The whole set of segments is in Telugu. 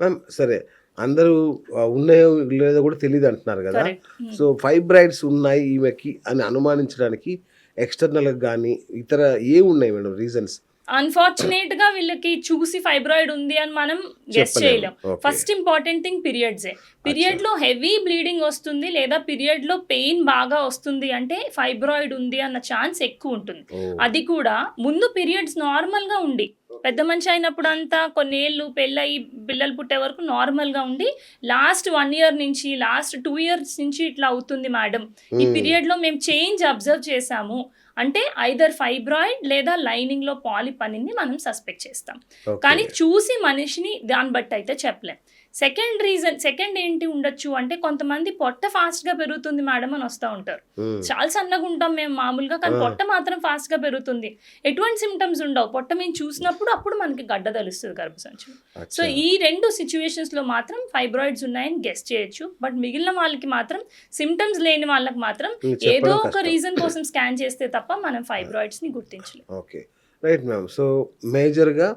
మ్యామ్ సరే. అందరూ ఉన్నాయో లేదో కూడా తెలియదు అంటున్నారు కదా. సో ఫైబ్రాయిడ్స్ ఉన్నాయి ఈమెకి అని అనుమానించడానికి ఎక్స్టర్నల్ కానీ ఇతర ఏ ఉన్నాయి మేడం రీజన్స్? అన్ఫార్చునేట్గా వీళ్ళకి చూసి ఫైబ్రాయిడ్ ఉంది అని మనం గెస్. చేయలేం. ఫస్ట్ ఇంపార్టెంట్ థింగ్ పీరియడ్సే పీరియడ్లో హెవీ బ్లీడింగ్ వస్తుంది లేదా పీరియడ్లో పెయిన్ బాగా వస్తుంది అంటే ఫైబ్రాయిడ్ ఉంది అన్న ఛాన్స్ ఎక్కువ ఉంటుంది. అది కూడా ముందు పీరియడ్స్ నార్మల్గా ఉండి పెద్ద మనిషి అయినప్పుడు అంతా కొన్నేళ్ళు పెళ్ళయి పిల్లలు పుట్టే వరకు నార్మల్గా ఉండి లాస్ట్ వన్ ఇయర్ నుంచి లాస్ట్ టూ ఇయర్స్ నుంచి ఇట్లా అవుతుంది మేడం ఈ Hmm. పీరియడ్లో మేము చేంజ్ అబ్జర్వ్ చేసాము అంటే ఐదర్ ఫైబ్రాయిడ్ లేదా లైనింగ్లో పాలిప్ అనింది మనం సస్పెక్ట్ చేస్తాం. కానీ చూసి మనిషిని దాన్ని బట్టి అయితే చెప్పలేం. సెకండ్ రీజన్ సెకండ్ ఏంటి ఉండొచ్చు అంటే కొంతమంది పొట్ట ఫాస్ట్గా పెరుగుతుంది మేడం అని వస్తూ ఉంటారు. చాలా సన్నగా ఉంటాం మేము మామూలుగా కానీ. పొట్ట మాత్రం ఫాస్ట్గా పెరుగుతుంది. ఎటువంటి సిమ్టమ్స్ ఉండవు. పొట్ట మేము చూసినప్పుడు అప్పుడు మనకి గడ్డ తెలుస్తుంది గర్భసంచి సో ఈ రెండు సిచ్యువేషన్స్లో మాత్రం ఫైబ్రాయిడ్స్ ఉన్నాయని గెస్ చేయొచ్చు. బట్ మిగిలిన వాళ్ళకి మాత్రం సిమ్టమ్స్ లేని వాళ్ళకి మాత్రం ఏదో ఒక రీజన్ కోసం స్కాన్ చేస్తే తప్ప మనం ఫైబ్రాయిడ్స్ని గుర్తించలేం. ఓకే. Right ma'am. సో మేజర్గా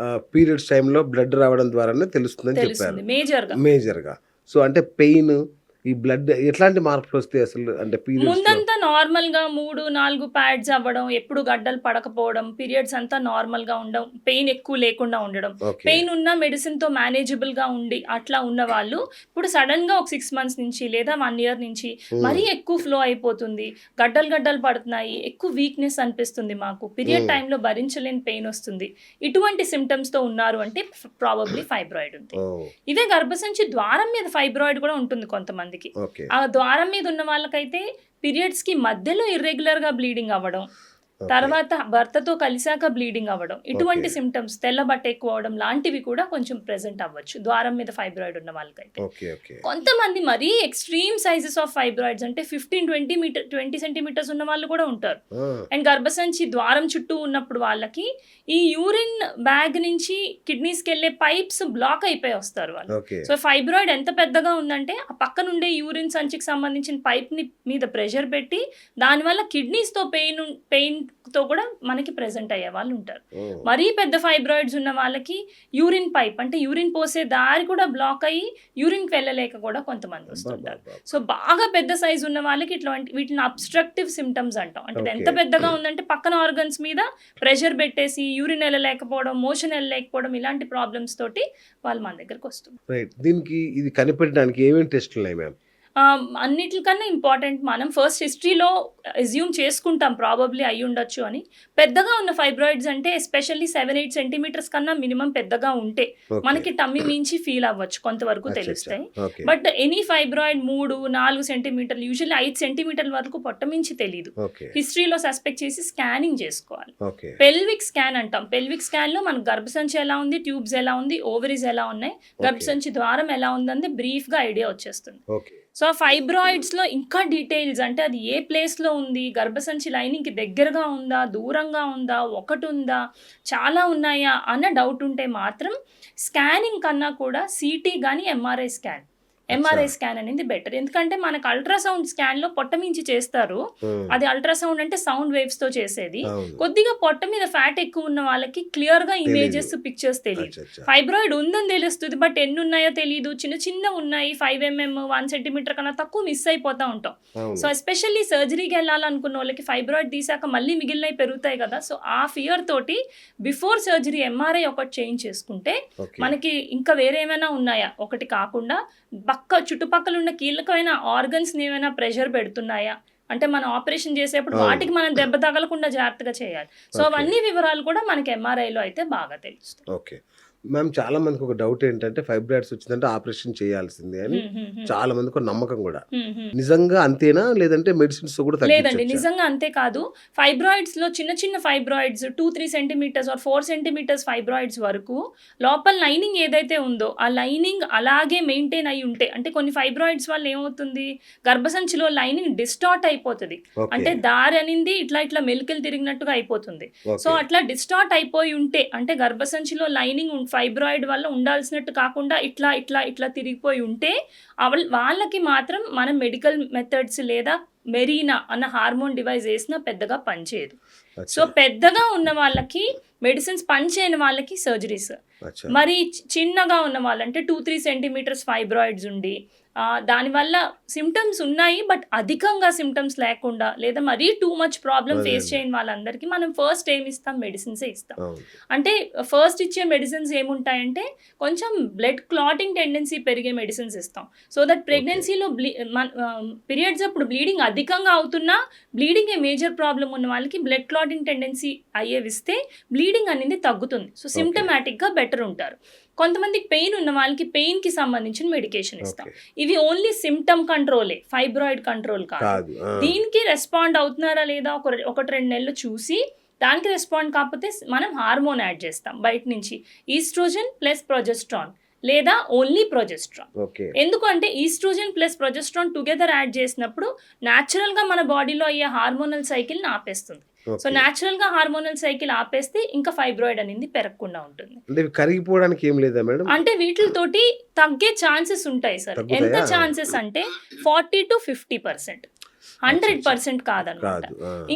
పీరియడ్స్ టైంలో బ్లడ్ రావడం ద్వారానే తెలుస్తుందని చెప్పారు. మేజర్గా సో అంటే పెయిన్ ఈ బ్లడ్ ఎట్లాంటి మార్పులు వస్తాయి అసలు? అంటే ముందంతా నార్మల్గా మూడు నాలుగు ప్యాడ్స్ అవ్వడం ఎప్పుడు గడ్డలు పడకపోవడం పీరియడ్స్ అంతా నార్మల్గా ఉండడం పెయిన్ ఎక్కువ లేకుండా ఉండడం. పెయిన్ ఉన్న మెడిసిన్తో మేనేజబుల్గా ఉండి అట్లా ఉన్న వాళ్ళు ఇప్పుడు సడన్గా ఒక సిక్స్ మంత్స్ నుంచి లేదా వన్ ఇయర్ నుంచి మరీ ఎక్కువ ఫ్లో అయిపోతుంది. గడ్డలు గడ్డలు పడుతున్నాయి. ఎక్కువ వీక్నెస్ అనిపిస్తుంది మాకు. పీరియడ్. టైంలో భరించలేని పెయిన్ వస్తుంది. ఇటువంటి సిమ్టమ్స్తో ఉన్నారు అంటే ప్రాబబ్లీ ఫైబ్రాయిడ్ ఉంది. ఇదే గర్భసంచి ద్వారం మీద ఫైబ్రాయిడ్ కూడా ఉంటుంది కొంతమందికి ఓకే. ఆ ద్వారం మీద ఉన్న వాళ్ళకైతే పీరియడ్స్కి మధ్యలో ఇర్రెగ్యులర్గా బ్లీడింగ్ అవ్వడం తర్వాత భర్తతో కలిసాక బ్లీడింగ్ అవ్వడం. ఇటువంటి. సిమ్టమ్స్ తెల్ల బట్ట ఎక్కువ అవడం లాంటివి కూడా కొంచెం ప్రెసెంట్ అవ్వచ్చు. ద్వారం మీద ఫైబ్రాయిడ్ ఉన్న వాళ్ళకైతే. కొంతమంది మరీ ఎక్స్ట్రీమ్ సైజెస్ ఆఫ్ ఫైబ్రాయిడ్స్ అంటే fifteen twenty metre twenty centimetres ఉన్న వాళ్ళు కూడా ఉంటారు. అండ్ గర్భసంచి ద్వారం చుట్టూ ఉన్నప్పుడు వాళ్ళకి ఈ యూరిన్ బ్యాగ్ నుంచి కిడ్నీస్కి వెళ్ళే పైప్స్ బ్లాక్ అయిపోయి వస్తారు వాళ్ళు. సో ఫైబ్రాయిడ్ ఎంత పెద్దగా ఉందంటే ఆ పక్కన ఉండే యూరిన్ సంచికి సంబంధించిన పైప్ని మీద ప్రెషర్ పెట్టి దానివల్ల కిడ్నీస్తో పెయిన్ పెయిన్ తో కూడా మనకి ప్రెసెంట్ అయ్యే వాళ్ళు ఉంటారు. మరీ పెద్ద ఫైబ్రాయిడ్స్ ఉన్న వాళ్ళకి యూరిన్ పైప్ అంటే యూరిన్ పోసే దారి కూడా బ్లాక్ అయ్యి యూరిన్కి వెళ్ళలేక కూడా కొంతమంది వస్తుంటారు. సో బాగా పెద్ద సైజ్ ఉన్న వాళ్ళకి ఇట్లాంటి వీటిని అబ్స్ట్రక్టివ్ సిమ్టమ్స్ అంటాం. అంటే ఎంత. పెద్దగా ఉందంటే పక్కన ఆర్గన్స్ మీద ప్రెషర్ పెట్టేసి యూరిన్ వెళ్ళలేకపోవడం మోషన్ వెళ్ళలేకపోవడం ఇలాంటి ప్రాబ్లమ్స్ తోటి వాళ్ళు మన దగ్గరకు వస్తుంది దీనికి ఇది కనిపెట్టడానికి ఏమేమి టెస్టులు ఉన్నాయి మ్యామ్ అన్నిటికన్నా ఇంపార్టెంట్ మనం ఫస్ట్ హిస్టరీలో అజ్యూమ్ చేసుకుంటాం ప్రాబబ్లీ అయి ఉండొచ్చు అని. పెద్దగా ఉన్న ఫైబ్రాయిడ్స్ అంటే ఎస్పెషల్లీ సెవెన్ ఎయిట్ సెంటీమీటర్స్ కన్నా మినిమం పెద్దగా ఉంటే మనకి టమ్మి మించి ఫీల్ అవ్వచ్చు కొంతవరకు తెలుస్తాయి. బట్ ఎనీ ఫైబ్రాయిడ్ మూడు నాలుగు సెంటీమీటర్లు యూజువల్లీ ఐదు సెంటీమీటర్ల వరకు పొట్ట మించి తెలియదు హిస్టరీలో సస్పెక్ట్ చేసి స్కానింగ్ చేసుకోవాలి. పెల్విక్ స్కాన్ అంటాం. పెల్విక్ స్కాన్లో మనకు గర్భసంచి ఎలా ఉంది ట్యూబ్స్ ఎలా ఉంది ఓవరీస్ ఎలా ఉన్నాయి గర్భసంచి ద్వారం ఎలా ఉందని బ్రీఫ్గా ఐడియా వచ్చేస్తుంది. సో ఆ ఫైబ్రాయిడ్స్లో ఇంకా డీటెయిల్స్ అంటే అది ఏ ప్లేస్లో ఉంది గర్భసంచి లైనింగ్కి దగ్గరగా ఉందా దూరంగా ఉందా ఒకటి ఉందా చాలా ఉన్నాయా అన్న డౌట్ ఉంటే మాత్రం స్కానింగ్ కన్నా కూడా సీటీ కానీ ఎంఆర్ఐ స్కాన్ ఎంఆర్ఐ స్కాన్ అనేది బెటర్. ఎందుకంటే మనకు అల్ట్రాసౌండ్ స్కాన్లో పొట్ట మించి చేస్తారు. అది అల్ట్రాసౌండ్ అంటే సౌండ్ వేవ్స్తో చేసేది. కొద్దిగా పొట్ట మీద ఫ్యాట్ ఎక్కువ ఉన్న వాళ్ళకి క్లియర్గా ఇమేజెస్ పిక్చర్స్ తెలియదు. ఫైబ్రాయిడ్ ఉందని తెలుస్తుంది బట్ ఎన్ని ఉన్నాయో తెలియదు చిన్న చిన్న ఉన్నాయి ఫైవ్ ఎంఎం వన్ సెంటీమీటర్ కన్నా తక్కువ మిస్ అయిపోతా ఉంటాం. సో ఎస్పెషల్లీ సర్జరీకి వెళ్ళాలనుకున్న వాళ్ళకి ఫైబ్రాయిడ్ తీసాక మళ్ళీ మిగిలినవి పెరుగుతాయి కదా. సో ఆ ఫియర్ తోటి బిఫోర్ సర్జరీ ఎంఆర్ఐ ఒకటి చేంజ్ చేసుకుంటే మనకి ఇంకా వేరే ఏమైనా ఉన్నాయా? ఒకటి కాకుండా పక్క చుట్టుపక్కల ఉన్న కీలకమైన ఆర్గన్స్ ఏమైనా ప్రెషర్ పెడుతున్నాయా అంటే మనం ఆపరేషన్ చేసేప్పుడు. వాటికి మనం దెబ్బ తగలకుండా జాగ్రత్తగా చేయాలి సో. అవన్నీ వివరాలు కూడా మనకి ఎంఆర్ఐలో అయితే బాగా తెలుస్తాయి ఓకే మ్యామ్ చాలా మందికి ఒక డౌట్ ఏంటంటే ఫైబ్రాయిడ్స్ వచ్చిందంటే ఆపరేషన్ చేయాల్సిందే అని. చాలా మందికి ఒక నమ్మకం కూడా. నిజంగా అంతేనా? లేదంటే మెడిసిన్స్ కూడా లేదండి? నిజంగా అంతే కాదు. ఫైబ్రాయిడ్స్లో చిన్న చిన్న fibroids two three centimetres or four centimetres fibroids వరకు లోపల లైనింగ్ ఏదైతే ఉందో ఆ లైనింగ్ అలాగే మెయింటైన్ అయి ఉంటే అంటే కొన్ని ఫైబ్రాయిడ్స్ వల్ల ఏమవుతుంది? గర్భసంచిలో లైనింగ్ డిస్టార్ట్ అయిపోతుంది. అంటే దారి అనింది ఇట్లా ఇట్లా మెలికలు తిరిగినట్టుగా అయిపోతుంది. సో అట్లా డిస్టార్ట్ అయిపోయి ఉంటే అంటే గర్భసంచిలో లైనింగ్ ఫైబ్రాయిడ్ వల్ల ఉండాల్సినట్టు కాకుండా ఇట్లా ఇట్లా ఇట్లా తిరిగిపోయి ఉంటే వాళ్ళకి మాత్రం మనం మెడికల్ మెథడ్స్ లేదా మెరీనా అన్న హార్మోన్ డివైస్ వేసినా పెద్దగా పనిచేయదు. సో పెద్దగా ఉన్న వాళ్ళకి మెడిసిన్స్ పనిచేయని వాళ్ళకి సర్జరీస్ మరి చిన్నగా ఉన్న వాళ్ళంటే టూ త్రీ సెంటీమీటర్స్ ఫైబ్రాయిడ్స్ ఉండి దానివల్ల సిమ్టమ్స్ ఉన్నాయి బట్ అధికంగా సిమ్టమ్స్ లేకుండా లేదా మరీ టూ మచ్ ప్రాబ్లం అదే, ఫేస్. చేయని వాళ్ళందరికీ మనం ఫస్ట్ ఏమి ఇస్తాం? మెడిసిన్సే ఇస్తాం. అంటే ఫస్ట్ ఇచ్చే మెడిసిన్స్ ఏముంటాయంటే కొంచెం బ్లడ్ క్లాటింగ్ టెండెన్సీ పెరిగే మెడిసిన్స్ ఇస్తాం. సో దట్ ప్రెగ్నెన్సీలో బ్లీ పీరియడ్స్ అప్పుడు బ్లీడింగ్ అధికంగా అవుతున్నా బ్లీడింగ్ ఏ మేజర్ ప్రాబ్లం ఉన్న వాళ్ళకి బ్లడ్ క్లాటింగ్ టెండెన్సీ అయ్యేవి ఇస్తే బ్లీడింగ్ అనేది తగ్గుతుంది. సో సిమ్టమాటిక్గా బెటర్ ఉంటారు. కొంతమందికి పెయిన్ ఉన్న వాళ్ళకి పెయిన్కి సంబంధించిన మెడికేషన్ ఇస్తాం. ఇవి ఓన్లీ సిమ్టమ్ కంట్రోలే ఫైబ్రాయిడ్ కంట్రోల్ కాదు. దీనికి రెస్పాండ్ అవుతున్నారా లేదా ఒక ఒకటి రెండు నెలలు చూసి దానికి రెస్పాండ్ కాకపోతే మనం హార్మోన్ యాడ్ చేస్తాం బయట నుంచి. ఈస్ట్రోజన్ ప్లస్ ప్రొజెస్ట్రాన్ లేదా ఓన్లీ ప్రొజెస్ట్రాన్. ఎందుకంటే oestrogen plus progesterone together add చేసినప్పుడు న్యాచురల్గా మన బాడీలో అయ్యే హార్మోనల్ సైకిల్ని ఆపేస్తుంది. So okay. న్యాచురల్గా హార్మోనల్ సైకిల్ ఆపేస్తే ఇంకా ఫైబ్రాయిడ్ అనేది పెరగకుండా ఉంటుంది. అంటే కరిగిపోవడానికి ఏం లేదా మేడం? అంటే వీటితోటి తగ్గే ఛాన్సెస్ ఉంటాయి సార్? ఎంత ఛాన్సెస్ అంటే forty to fifty percent. Hundred percent కాదనమాట.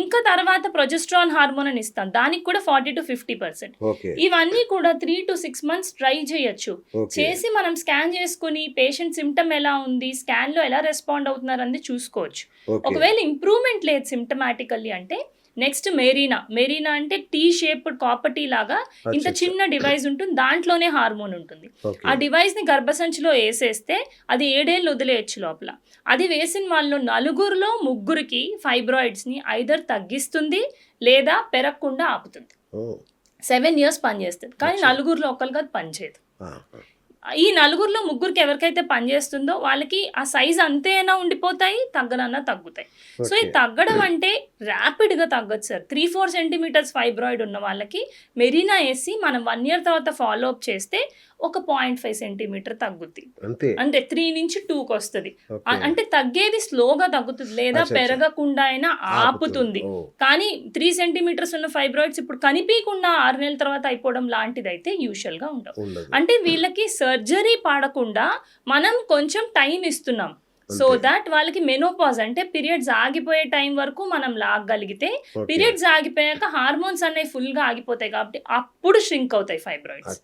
ఇంకా తర్వాత ప్రొజెస్ట్రాన్ హార్మోన్ అని ఇస్తాం. దానికి కూడా ఫార్టీ టు ఫిఫ్టీ పర్సెంట్. ఇవన్నీ కూడా three to six months try చేయొచ్చు. చేసి మనం స్కాన్ చేసుకుని పేషెంట్ సిమ్టమ్ ఎలా ఉంది స్కాన్లో ఎలా రెస్పాండ్ అవుతున్నారు అనేది చూసుకోవచ్చు. ఒకవేళ ఇంప్రూవ్మెంట్ లేదు సిమ్టమాటికల్లీ అంటే నెక్స్ట్ మెరీనా. మెరీనా అంటే టీ షేప్డ్ కాపర్టీ లాగా ఇంత చిన్న డివైస్ ఉంటుంది దాంట్లోనే హార్మోన్ ఉంటుంది. ఆ డివైస్ని గర్భసంచిలో వేసేస్తే అది ఏడేళ్ళు వదిలేయచ్చు లోపల. అది వేసిన వాళ్ళు నలుగురిలో ముగ్గురికి ఫైబ్రాయిడ్స్ని ఐదర్ తగ్గిస్తుంది లేదా పెరగకుండా ఆపుతుంది. సెవెన్ ఇయర్స్ పనిచేస్తుంది. కానీ. నలుగురిలో ఒకరికి అది పనిచేయదు. ఈ నలుగురిలో ముగ్గురికి ఎవరికైతే పనిచేస్తుందో వాళ్ళకి ఆ సైజ్ అంతేనా ఉండిపోతాయి తగ్గనన్నా తగ్గుతాయి సో. ఇది తగ్గడం అంటే ర్యాపిడ్గా తగ్గదు sir three four centimetres fibroid ఉన్న వాళ్ళకి మెరీనా వేసి మనం వన్ ఇయర్ తర్వాత ఫాలో అప్ చేస్తే ఒక పాయింట్ ఫైవ్ సెంటీమీటర్ తగ్గుద్ది. అంతే. అంటే త్రీ నుంచి టూకి వస్తుంది. అంటే తగ్గేది స్లోగా తగ్గుతుంది లేదా. పెరగకుండా అయినా ఆపుతుంది. కానీ త్రీ సెంటీమీటర్స్ ఉన్న ఫైబ్రాయిడ్స్ ఇప్పుడు కనిపించకుండా ఆరు నెలల తర్వాత అయిపోవడం లాంటిది అయితే యూజువల్గా ఉండవు అంటే వీళ్ళకి సర్జరీ పాడకుండా మనం కొంచెం టైం ఇస్తున్నాం. సో. దాట్ వాళ్ళకి మెనోపాజ్ అంటే పీరియడ్స్ ఆగిపోయే టైం వరకు మనం లాగగలిగితే. పీరియడ్స్ ఆగిపోయాక హార్మోన్స్ అనేవి ఫుల్గా ఆగిపోతాయి కాబట్టి అప్పుడు ష్రింక్ అవుతాయి ఫైబ్రాయిడ్స్.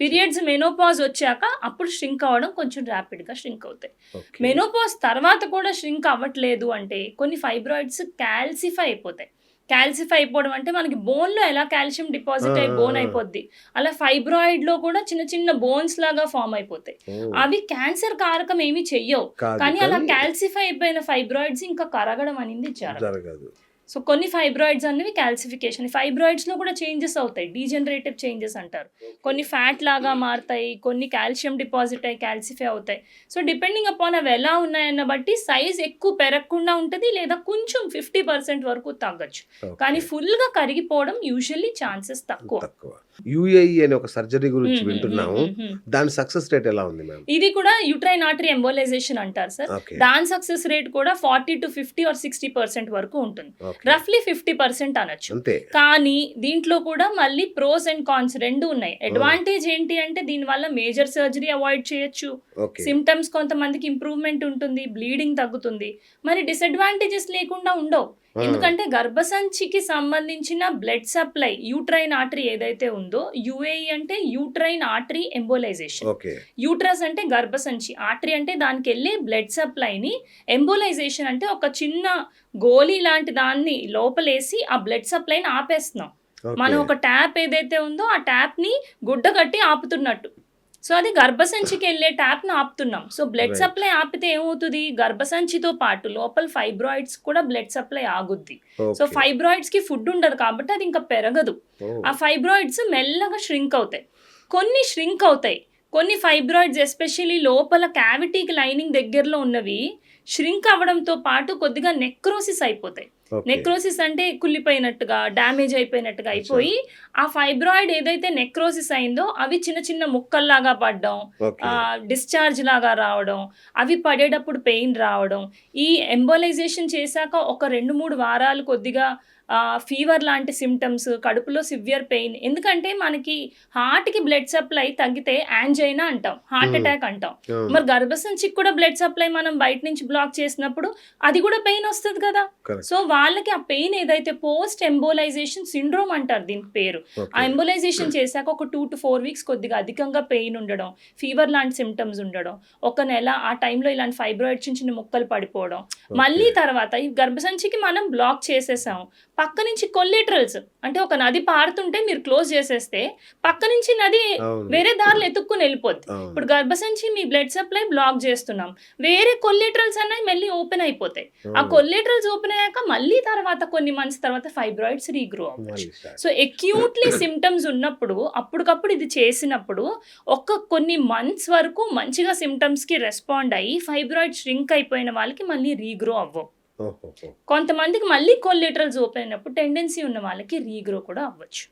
పీరియడ్స్ మెనోపాజ్ వచ్చాక అప్పుడు ష్రింక్ అవ్వడం కొంచెం ర్యాపిడ్గా ష్రింక్ అవుతాయి. మెనోపాజ్ తర్వాత కూడా ష్రింక్ అవ్వట్లేదు అంటే కొన్ని ఫైబ్రాయిడ్స్ క్యాల్సిఫై అయిపోతాయి క్యాల్సిఫై అయిపోవడం అంటే మనకి బోన్లో ఎలా కాల్షియం డిపాజిట్ అయి బోన్. అయిపోద్ది? అలా ఫైబ్రాయిడ్లో కూడా చిన్న చిన్న బోన్స్ లాగా ఫామ్ అయిపోతాయి. అవి క్యాన్సర్ కారకం ఏమీ చెయ్యవు. కానీ అలా కానీ క్యాల్సిఫై అయిపోయిన ఫైబ్రాయిడ్స్ ఇంకా కరగడం అనేది జరగదు. సో కొన్ని ఫైబ్రాయిడ్స్ అనేవి క్యాల్సిఫికేషన్ ఫైబ్రాయిడ్స్లో కూడా చేంజెస్ అవుతాయి. డీజనరేటివ్ చేంజెస్ అంటారు. కొన్ని ఫ్యాట్ లాగా మారుతాయి కొన్ని కాల్షియం డిపాజిట్ అయ్యి క్యాల్సిఫై అవుతాయి. సో డిపెండింగ్ అపాన్ అవి ఎలా ఉన్నాయన్న బట్టి సైజ్ ఎక్కువ పెరగకుండా ఉంటుంది లేదా కొంచెం ఫిఫ్టీ పర్సెంట్ వరకు తగ్గచ్చు. కానీ ఫుల్గా కరిగిపోవడం యూజువల్లీ ఛాన్సెస్ తక్కువ. తక్కువ. యుఏఈ అనే ఒక సర్జరీ గురించి వింటున్నాము. దాని సక్సెస్ రేట్ ఎలా ఉంది మ్యామ్? ఇది కూడా యూట్రైన్ ఆర్టరీ ఎంబోలైజేషన్ అంటారు సార్. దాని సక్సెస్ రేట్ కూడా forty to fifty or sixty percent వరకు ఉంటుంది. రఫ్లీ ఫిఫ్టీ పర్సెంట్ అనొచ్చు. కానీ దీంట్లో కూడా మళ్ళీ ప్రోస్ అండ్ కాన్స్ రెండు ఉన్నాయి. అడ్వాంటేజ్ ఏంటి అంటే దీనివల్ల మేజర్ సర్జరీ అవాయిడ్ చేయొచ్చు. సిమ్టమ్స్ కొంతమందికి ఇంప్రూవ్మెంట్ ఉంటుంది. బ్లీడింగ్ తగ్గుతుంది. మరి డిసడ్వాంటేజెస్ లేకుండా ఉండవు. ఎందుకంటే గర్భసంచికి సంబంధించిన బ్లడ్ సప్లై యూట్రైన్ ఆర్టరీ ఏదైతే ఉందో యుఏఈ అంటే యూట్రైన్ ఆర్టరీ ఎంబోలైజేషన్. యూట్రస్ అంటే గర్భసంచి. ఆర్టరీ అంటే దానికి వెళ్ళే బ్లడ్ సప్లైని ఎంబోలైజేషన్ అంటే ఒక చిన్న గోళీ లాంటి దాన్ని లోపలేసి ఆ బ్లడ్ సప్లైని ఆపేస్తున్నాం. మనం ఒక ట్యాప్ ఏదైతే ఉందో ఆ ట్యాప్ని గుడ్డ కట్టి ఆపుతున్నట్టు. సో అది గర్భసంచికి వెళ్ళే ట్యాప్ని ఆపుతున్నాం. So blood. సప్లై ఆపితే ఏమవుతుంది? గర్భసంచితో పాటు లోపల ఫైబ్రాయిడ్స్ కూడా బ్లడ్ సప్లై ఆగుద్ది. సో. ఫైబ్రాయిడ్స్కి ఫుడ్ ఉండదు కాబట్టి అది ఇంకా పెరగదు. ఓ, ఆ ఫైబ్రాయిడ్స్ మెల్లగా ష్రింక్ అవుతాయి. కొన్ని ష్రింక్ అవుతాయి. కొన్ని ఫైబ్రాయిడ్స్ ఎస్పెషల్లీ లోపల క్యావిటీకి లైనింగ్ దగ్గరలో ఉన్నవి ష్రింక్ అవ్వడంతో పాటు కొద్దిగా నెక్రోసిస్ అయిపోతాయి. నెక్రోసిస్ అంటే కుళ్ళిపోయినట్టుగా డ్యామేజ్ అయిపోయినట్టుగా అయిపోయి ఆ ఫైబ్రాయిడ్ ఏదైతే నెక్రోసిస్ అయిందో అవి చిన్న చిన్న ముక్కల్లాగా పడడం. డిశ్చార్జ్ లాగా రావడం అవి పడేటప్పుడు పెయిన్ రావడం ఈ ఎంబోలైజేషన్ చేశాక ఒక రెండు మూడు వారాలు కొద్దిగా ఫీవర్ లాంటి సిమ్టమ్స్ కడుపులో సివియర్ పెయిన్ ఎందుకంటే మనకి హార్ట్కి బ్లడ్ సప్లై తగ్గితే యాంజైనా అంటాం హార్ట్ Hmm. అటాక్ అంటాం అవును. మరి గర్భసంచికి కూడా బ్లడ్ సప్లై మనం బయట నుంచి బ్లాక్ చేసినప్పుడు అది కూడా పెయిన్ వస్తుంది కదా. సో వాళ్ళకి ఆ పెయిన్ ఏదైతే పోస్ట్ ఎంబోలైజేషన్ సిండ్రోమ్ అంటారు దీనికి పేరు ఆ. ఎంబోలైజేషన్ చేశాక ఒక టూ టు ఫోర్ వీక్స్ కొద్దిగా అధికంగా పెయిన్ ఉండడం ఫీవర్ లాంటి సిమ్టమ్స్ ఉండడం ఒక నెల ఆ టైంలో ఇలాంటి ఫైబ్రాయిడ్ చిన్న చిన్న ముక్కలు పడిపోవడం. మళ్ళీ తర్వాత ఈ గర్భసంచికి మనం బ్లాక్ చేసేసాం పక్క నుంచి కొల్లెటరల్స్ అంటే ఒక నది పారుతుంటే మీరు క్లోజ్ చేసేస్తే పక్క నుంచి నది. వేరే దారిలో ఎత్తుక్కుని వెళ్ళిపోద్ది. ఇప్పుడు గర్భసంచి మీ బ్లడ్ సప్లై బ్లాక్ చేస్తున్నాం వేరే కొల్లెటరల్స్ అనేవి మళ్ళీ ఓపెన్ అయిపోతాయి ఆ. కొల్లెటరల్స్ ఓపెన్ అయ్యాక మళ్ళీ తర్వాత కొన్ని మంత్స్ తర్వాత ఫైబ్రాయిడ్స్ రీగ్రో అవ్వచ్చు. సో ఎక్యూట్లీ సిమ్టమ్స్ ఉన్నప్పుడు అప్పటికప్పుడు ఇది చేసినప్పుడు ఒక కొన్ని మంత్స్ వరకు మంచిగా సిమ్టమ్స్కి రెస్పాండ్ అయ్యి ఫైబ్రాయిడ్ ష్రింక్ అయిపోయిన వాళ్ళకి మళ్ళీ రీగ్రో అవ్వవు. కొంతమందికి మళ్ళీ కొల్లిటరల్స్ ఓపెన్ అయినప్పుడు టెండెన్సీ ఉన్న వాళ్ళకి రీగ్రో కూడా అవ్వచ్చు.